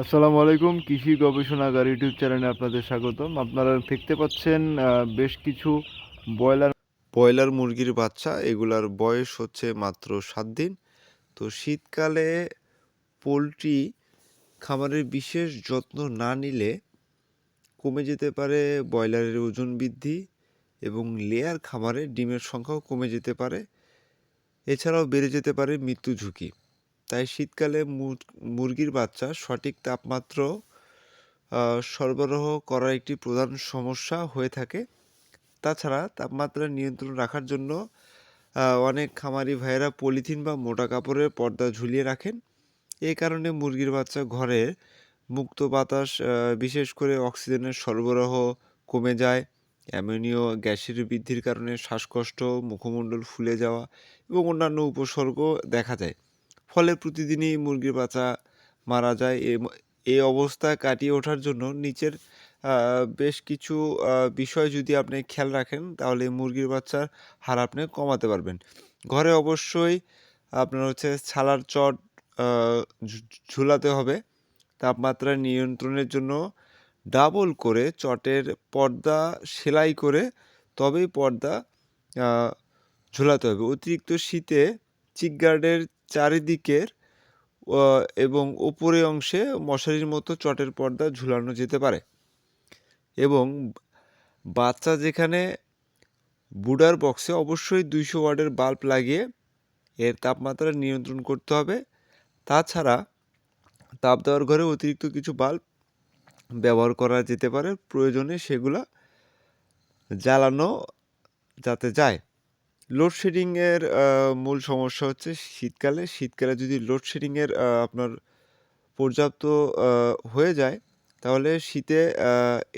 আসসালামু আলাইকুম, কৃষি গবেষণাগার ইউটিউব চ্যানেলে আপনাদের স্বাগতম। আপনারা দেখতে পাচ্ছেন বেশ কিছু ব্রয়লার ব্রয়লার মুরগির বাচ্চা, এগুলার বয়স হচ্ছে মাত্র সাত দিন। তো শীতকালে পোলট্রি খামারের বিশেষ যত্ন না নিলে কমে যেতে পারে ব্রয়লারের ওজন বৃদ্ধি এবং লেয়ার খামারে ডিমের সংখ্যাও কমে যেতে পারে। এছাড়াও বেড়ে যেতে পারে মৃত্যু ঝুঁকি। তাই শীতকালে মুর- মুরগির বাচ্চা সঠিক তাপমাত্রা সরবরাহ করা একটি প্রধান সমস্যা হয়ে থাকে। তাছাড়া তাপমাত্রা নিয়ন্ত্রণ রাখার জন্য অনেক খামারি ভাইয়েরা পলিথিন বা মোটা কাপড়ের পর্দা ঝুলিয়ে রাখেন। এই কারণে মুরগির বাচ্চা ঘরে মুক্ত বাতাস বিশেষ করে অক্সিজেনের সরবরাহ কমে যায়। অ্যামোনিয় গ্যাসের বৃদ্ধির কারণে শ্বাসকষ্ট, মুখমণ্ডল ফুলে যাওয়া এবং অন্যান্য উপসর্গ দেখা যায়। ফলে প্রতিদিনই মুরগির বাচ্চা মারা যায় এই অবস্থা কাটিয়ে ওঠার জন্য নিচের বেশ কিছু বিষয় যদি আপনি খেয়াল রাখেন, তাহলে মুরগির বাচ্চার হার আপনি কমাতে পারবেন। ঘরে অবশ্যই আপনার হচ্ছে ছালার চট ঝুলাতে হবে। তাপমাত্রা নিয়ন্ত্রণের জন্য ডাবল করে চটের পর্দা সেলাই করে তবেই পর্দা ঝুলাতে হবে। অতিরিক্ত শীতে চিকগার্ডের চারিদিকের এবং উপরে অংশে মশারির মতো চটের পর্দা ঝুলানো যেতে পারে। এবং বাচ্চা যেখানে বুডার বক্সে অবশ্যই দুইশো ওয়াটের বাল্ব লাগিয়ে এর তাপমাত্রা নিয়ন্ত্রণ করতে হবে। তাছাড়া তাপ দেওয়ার ঘরে অতিরিক্ত কিছু বাল্ব ব্যবহার করা যেতে পারে। প্রয়োজনে সেগুলো জ্বালানো যাতে যায়। লোডশেডিংয়ের মূল সমস্যা হচ্ছে শীতকালে। শীতকালে যদি লোডশেডিংয়ের আপনার পর্যাপ্ত হয়ে যায়, তাহলে শীতে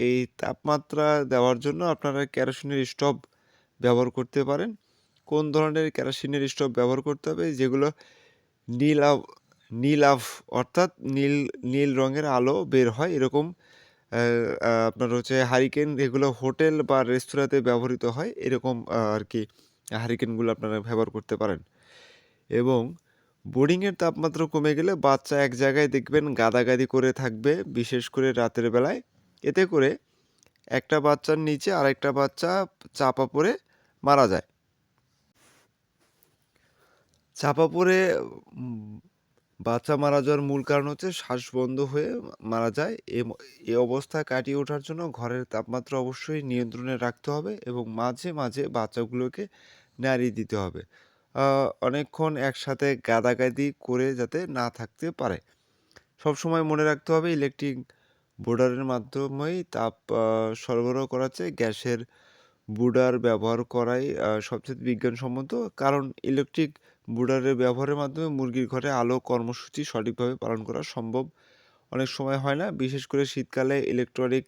এই তাপমাত্রা দেওয়ার জন্য আপনারা কেরোসিনের স্টোভ ব্যবহার করতে পারেন। কোন ধরনের কেরোসিনের স্টোভ ব্যবহার করতে হবে? যেগুলো নীল আভ নীল আভ, অর্থাৎ নীল নীল রঙের আলো বের হয়। এরকম আপনার হচ্ছে হারিকেন এগুলো হোটেল বা রেস্তোরাঁতে ব্যবহৃত হয়। এরকম আর কি। হারিকেনগুলো আপনারা ব্যবহার করতে পারেন। এবং বোর্ডিংয়ের তাপমাত্রা কমে গেলে বাচ্চা এক জায়গায় দেখবেন গাদাগাদি করে থাকবে, বিশেষ করে রাতের বেলায়। এতে করে একটা বাচ্চার নিচে আরেকটা বাচ্চা চাপা পড়ে মারা যায়। চাপা পড়ে বাচ্চা মারা যাওয়ার মূল কারণ হচ্ছে শ্বাস বন্ধ হয়ে মারা যায় এ অবস্থা কাটিয়ে ওঠার জন্য ঘরের তাপমাত্রা অবশ্যই নিয়ন্ত্রণে রাখতে হবে এবং মাঝে মাঝে বাচ্চাগুলোকে নাড়িয়ে দিতে হবে। অনেকক্ষণ একসাথে গাদাগাদি করে যাতে না থাকতে পারে। সবসময় মনে রাখতে হবে ইলেকট্রিক বোর্ডারের মাধ্যমেই তাপ সরবরাহ করাচ্ছে গ্যাসের বুডার ব্যবহার করাই সবচেয়ে বিজ্ঞানসম্মত। কারণ ইলেকট্রিক বুডারের ব্যবহারের মাধ্যমে মুরগির ঘরে আলো কর্মসূচি সঠিকভাবে পালন করা সম্ভব অনেক সময় হয় না। বিশেষ করে শীতকালে ইলেকট্রনিক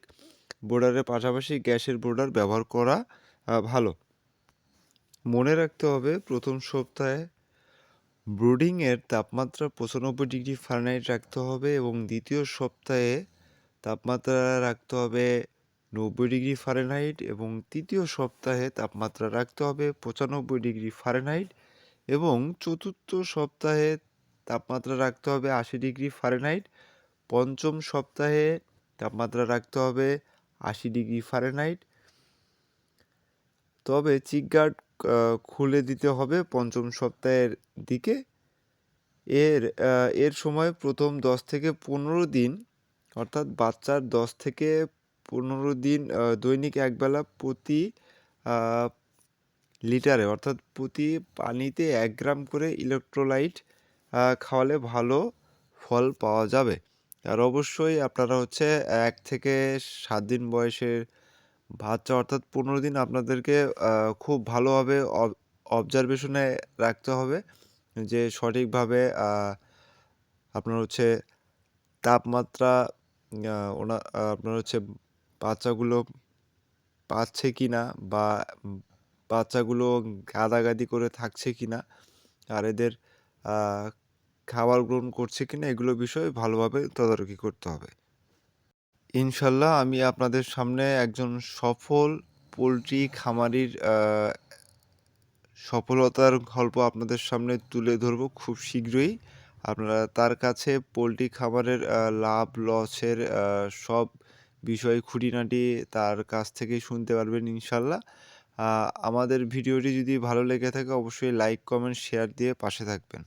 বোর্ডারের পাশাপাশি গ্যাসের বোর্ডার ব্যবহার করা ভালো। মনে রাখতে হবে প্রথম সপ্তাহে ব্রুডিংয়ের তাপমাত্রা পঁচানব্বই ডিগ্রি ফারেনহাইট রাখতে হবে এবং দ্বিতীয় সপ্তাহে তাপমাত্রা রাখতে হবে নব্বই ডিগ্রি ফারেনহাইট এবং তৃতীয় সপ্তাহে তাপমাত্রা রাখতে হবে পঁচানব্বই ডিগ্রি ফারেনহাইট। এবং চতুর্থ সপ্তাহে তাপমাত্রা রাখতে হবে আশি ডিগ্রি ফারেনহাইট। পঞ্চম সপ্তাহে তাপমাত্রা রাখতে হবে আশি ডিগ্রি ফারেনহাইট। তবে চিকগার্ড খুলে দিতে হবে পঞ্চম সপ্তাহের দিকে। এর এর সময় প্রথম দশ থেকে পনেরো দিন, অর্থাৎ বাচ্চার দশ থেকে পনেরো দিন দৈনিক একবেলা প্রতি লিটারে। অর্থাৎ প্রতি পানিতে এক গ্রাম করে ইলেকট্রোলাইট খাওয়ালে ভালো ফল পাওয়া যাবে। আর অবশ্যই আপনারা হচ্ছে এক থেকে সাত দিন বয়সের বাচ্চা, অর্থাৎ পনেরো দিন আপনাদেরকে খুব ভালোভাবে অবজারভেশনে রাখতে হবে যে সঠিকভাবে আপনার হচ্ছে তাপমাত্রা ওনা আপনার হচ্ছে বাচ্চাগুলো পাচ্ছে কি না বা বাচ্চাগুলো গাদাগাদি করে থাকছে কি না আর এদের খাবার গ্রহণ করছে কি না এগুলো বিষয়ে ভালোভাবে তদারকি করতে হবে। ইনশাল্লাহ আমি আপনাদের সামনে একজন সফল পোলট্রি খামারির সফলতার গল্প আপনাদের সামনে তুলে ধরবো খুব শীঘ্রই। আপনারা তার কাছে পোলট্রি খামারের লাভ, লসের সব বিষয় খুঁটিনাটি তার কাছ থেকেই শুনতে পারবেন ইনশাল্লাহ। আমাদের ভিডিওটি যদি ভালো লেগে থাকে অবশ্যই লাইক কমেন্ট শেয়ার দিয়ে পাশে থাকবেন।